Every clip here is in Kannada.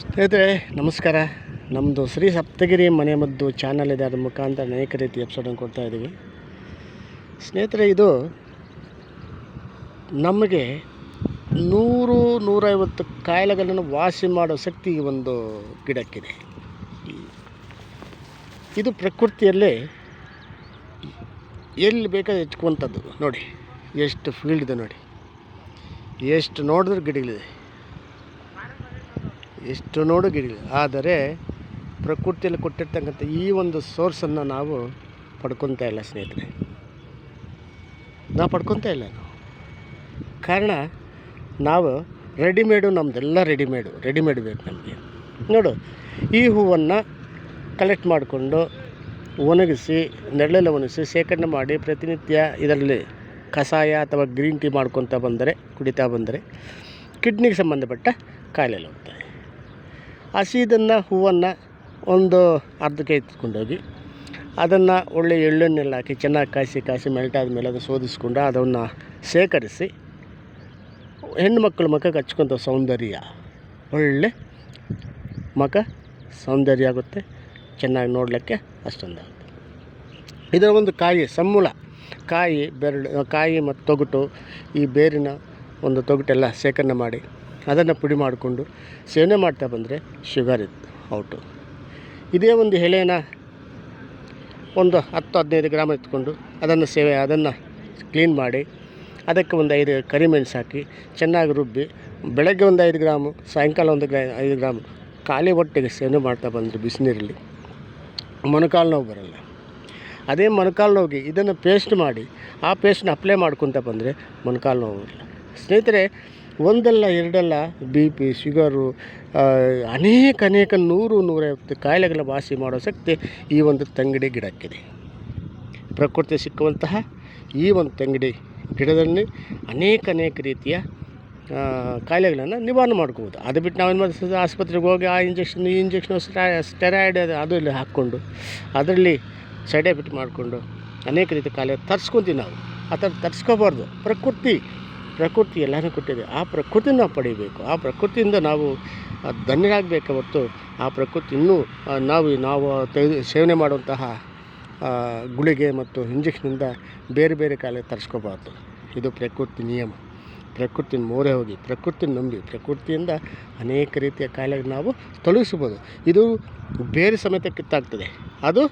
ಸ್ನೇಹಿತರೆ, ನಮಸ್ಕಾರ. ನಮ್ಮದು ಶ್ರೀ ಸಪ್ತಗಿರಿ ಮನೆ ಮದ್ದು ಚಾನಲ್ ಇದೆ, ಅದ್ರ ಮುಖಾಂತರ ಅನೇಕ ರೀತಿ ಎಪಿಸೋಡನ್ನು ಕೊಡ್ತಾ ಇದ್ದೀವಿ. ಸ್ನೇಹಿತರೆ, ಇದು ನಮಗೆ ನೂರು, ನೂರೈವತ್ತು ಕಾಯಿಲೆಗಳನ್ನು ವಾಸಿ ಮಾಡೋ ಶಕ್ತಿ ಈ ಒಂದು ಗಿಡಕ್ಕಿದೆ. ಇದು ಪ್ರಕೃತಿಯಲ್ಲಿ ಎಲ್ಲಿ ಬೇಕಾದ್ರೆ ಹೆಚ್ಕುವಂಥದ್ದು. ನೋಡಿ, ಎಷ್ಟು ಫೀಲ್ಡ್ ಇದೆ ನೋಡಿ. ಎಷ್ಟು ನೋಡಿದ್ರೆ ಗಿಡಗಳಿದೆ. ಎಷ್ಟು ನೋಡು ಗಿಡ ಆದರೆ ಪ್ರಕೃತಿಯಲ್ಲಿ ಕೊಟ್ಟಿರ್ತಕ್ಕಂಥ ಈ ಒಂದು ಸೋರ್ಸನ್ನು ನಾವು ಪಡ್ಕೊತಾ ಇಲ್ಲ ಸ್ನೇಹಿತರೆ. ನಾವು ಪಡ್ಕೊತಾ ಇಲ್ಲ ನಾವು. ಕಾರಣ ನಾವು ರೆಡಿಮೇಡು ನಮ್ಮದೆಲ್ಲ ರೆಡಿಮೇಡು, ರೆಡಿಮೇಡ್ ಬೇಕು ನಮಗೆ. ನೋಡು, ಈ ಹೂವನ್ನು ಕಲೆಕ್ಟ್ ಮಾಡಿಕೊಂಡು ಒಣಗಿಸಿ, ನೆರಳೆಲ್ಲ ಒಣಗಿಸಿ, ಶೇಖರಣೆ ಮಾಡಿ ಪ್ರತಿನಿತ್ಯ ಇದರಲ್ಲಿ ಕಷಾಯ ಅಥವಾ ಗ್ರೀನ್ ಟೀ ಮಾಡ್ಕೊತಾ ಬಂದರೆ, ಕುಡಿತಾ ಬಂದರೆ ಕಿಡ್ನಿಗೆ ಸಂಬಂಧಪಟ್ಟ ಕಾಯಿಲೆ ಹೋಗ್ತಾರೆ ಹಸಿದನ್ನು ಹೂವನ್ನು ಒಂದು ಅರ್ಧ ಕೈ ಎತ್ಕೊಂಡೋಗಿ ಅದನ್ನು ಒಳ್ಳೆ ಎಳ್ಳೆಣ್ಣೆಲ್ಲ ಹಾಕಿ ಚೆನ್ನಾಗಿ ಕಾಯಿಸಿ ಕಾಯಿಸಿ ಮೆಲ್ಟ್ ಆದಮೇಲೆ ಅದು ಶೋಧಿಸ್ಕೊಂಡು ಅದನ್ನು ಶೇಖರಿಸಿ ಹೆಣ್ಣು ಮಕ್ಕಳು ಮುಖಕ್ಕೆ ಹಚ್ಕೊಂತ ಸೌಂದರ್ಯ. ಒಳ್ಳೆ ಮಖ ಸೌಂದರ್ಯ ಆಗುತ್ತೆ. ಚೆನ್ನಾಗಿ ನೋಡಲಿಕ್ಕೆ ಅಷ್ಟೊಂದು ಇದರ ಒಂದು ಕಾಯಿ ಸಮ್ಮೂಲ ಕಾಯಿ ಬೆರಳು, ಕಾಯಿ ಮತ್ತು ತೊಗಟು ಈ ಬೇರಿನ ಒಂದು ತೊಗಟೆಲ್ಲ ಶೇಖರಣೆ ಮಾಡಿ ಅದನ್ನು ಪುಡಿ ಮಾಡಿಕೊಂಡು ಸೇವನೆ ಮಾಡ್ತಾ ಬಂದರೆ ಶುಗರ್ ಇತ್ತು ಔಟು. ಇದೇ ಒಂದು ಎಲೆನ ಒಂದು ಹತ್ತು ಹದಿನೈದು ಗ್ರಾಮ್ ಎತ್ಕೊಂಡು ಅದನ್ನು ಸೇವೆ ಅದನ್ನು ಕ್ಲೀನ್ ಮಾಡಿ ಅದಕ್ಕೆ ಒಂದು ಐದು ಕರಿಮೆಣಸು ಹಾಕಿ ಚೆನ್ನಾಗಿ ರುಬ್ಬಿ ಬೆಳಗ್ಗೆ ಒಂದು ಐದು ಗ್ರಾಮು, ಸಾಯಂಕಾಲ ಒಂದು ಗ್ರಾ ಐದು ಗ್ರಾಮು ಖಾಲಿ ಹೊಟ್ಟೆಗೆ ಸೇವನೆ ಮಾಡ್ತಾ ಬಂದರೆ ಬಿಸಿನೀರಲ್ಲಿ ಮೊಣಕಾಲು ನೋವು ಬರಲ್ಲ. ಅದೇ ಮೊಣಕಾಲು ನೋವಿಗೆ ಇದನ್ನು ಪೇಸ್ಟ್ ಮಾಡಿ ಆ ಪೇಸ್ಟ್ನ ಅಪ್ಲೈ ಮಾಡ್ಕೊತ ಬಂದರೆ ಮೊಣಕಾಲು ನೋವು ಬರಲ್ಲ ಸ್ನೇಹಿತರೆ ಒಂದಲ್ಲ, ಎರಡಲ್ಲ ಬಿ ಪಿ ಶುಗರು ಅನೇಕ ಅನೇಕ ನೂರು, ನೂರೈವತ್ತು ಕಾಯಿಲೆಗಳ ವಾಸಿ ಮಾಡೋ ಶಕ್ತಿ ಈ ಒಂದು ತಂಗಡಿ ಗಿಡಕ್ಕಿದೆ. ಪ್ರಕೃತಿ ಸಿಕ್ಕುವಂತಹ ಈ ಒಂದು ತಂಗಡಿ ಗಿಡದಲ್ಲಿ ಅನೇಕ ಅನೇಕ ರೀತಿಯ ಕಾಯಿಲೆಗಳನ್ನು ನಿವಾರಣೆ ಮಾಡ್ಕೋಬೋದು. ಅದು ಬಿಟ್ಟು ನಾವೇನು ಮಾಡ್ತೀವಿ? ಆಸ್ಪತ್ರೆಗೆ ಹೋಗಿ ಆ ಇಂಜೆಕ್ಷನ್ ಈ ಇಂಜೆಕ್ಷನ್ ಸ್ಟೆರಾಯ್ಡ್ ಅದು ಇಲ್ಲಿ ಹಾಕ್ಕೊಂಡು, ಅದರಲ್ಲಿ ಸೈಡ್ ಎಫೆಕ್ಟ್ ಮಾಡಿಕೊಂಡು ಅನೇಕ ರೀತಿ ಕಾಯಿಲೆ ತರಿಸ್ಕೊತೀವಿ ನಾವು. ಆ ಥರ ತರಿಸ್ಕೋಬಾರ್ದು. ಪ್ರಕೃತಿ ಪ್ರಕೃತಿ ಎಲ್ಲನೂ ಕೊಟ್ಟಿದೆ. ಆ ಪ್ರಕೃತಿನ ನಾವು ಪಡಿಬೇಕು. ಆ ಪ್ರಕೃತಿಯಿಂದ ನಾವು ಧನ್ಯರಾಗಬೇಕು ಹೊರತು ಆ ಪ್ರಕೃತಿ ಇನ್ನೂ ನಾವು ನಾವು ಸೇವನೆ ಮಾಡುವಂತಹ ಗುಳಿಗೆ ಮತ್ತು ಇಂಜೆಕ್ಷನಿಂದ ಬೇರೆ ಬೇರೆ ಕಾಯಿಲೆ ತರಿಸ್ಕೋಬಾರ್ದು. ಇದು ಪ್ರಕೃತಿ ನಿಯಮ. ಪ್ರಕೃತಿನ ಮೋರೆ ಹೋಗಿ, ಪ್ರಕೃತಿ ನಂಬಿ, ಪ್ರಕೃತಿಯಿಂದ ಅನೇಕ ರೀತಿಯ ಕಾಯಿಲೆ ನಾವು ತೊಲಗಿಸ್ಬೋದು. ಇದು ಬೇರೆ ಸಮೇತ ಕಿತ್ತಾಗ್ತದೆ. ಅದು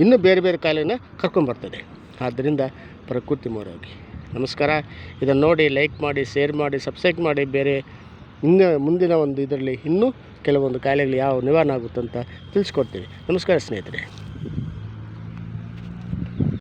ಇನ್ನೂ ಬೇರೆ ಬೇರೆ ಕಾಯಿಲೆನ ಕರ್ಕೊಂಬರ್ತದೆ. ಆದ್ದರಿಂದ ಪ್ರಕೃತಿ ಮೋರೆ ಹೋಗಿ. ನಮಸ್ಕಾರ. ಇದನ್ನು ನೋಡಿ ಲೈಕ್ ಮಾಡಿ ಶೇರ್ ಮಾಡಿ ಸಬ್ಸ್ಕ್ರೈಬ್ ಮಾಡಿ, ಬೇರೆ ಇನ್ನು ಮುಂದಿನ ಒಂದು ಇದರಲ್ಲಿ ಇನ್ನೂ ಕೆಲವೊಂದು ಕಾಯಿಲೆಗಳು ಯಾವ ನಿವಾರಣೆ ಆಗುತ್ತಂತ ತಿಳಿಸ್ಕೊಡ್ತೀವಿ. ನಮಸ್ಕಾರ ಸ್ನೇಹಿತರೆ.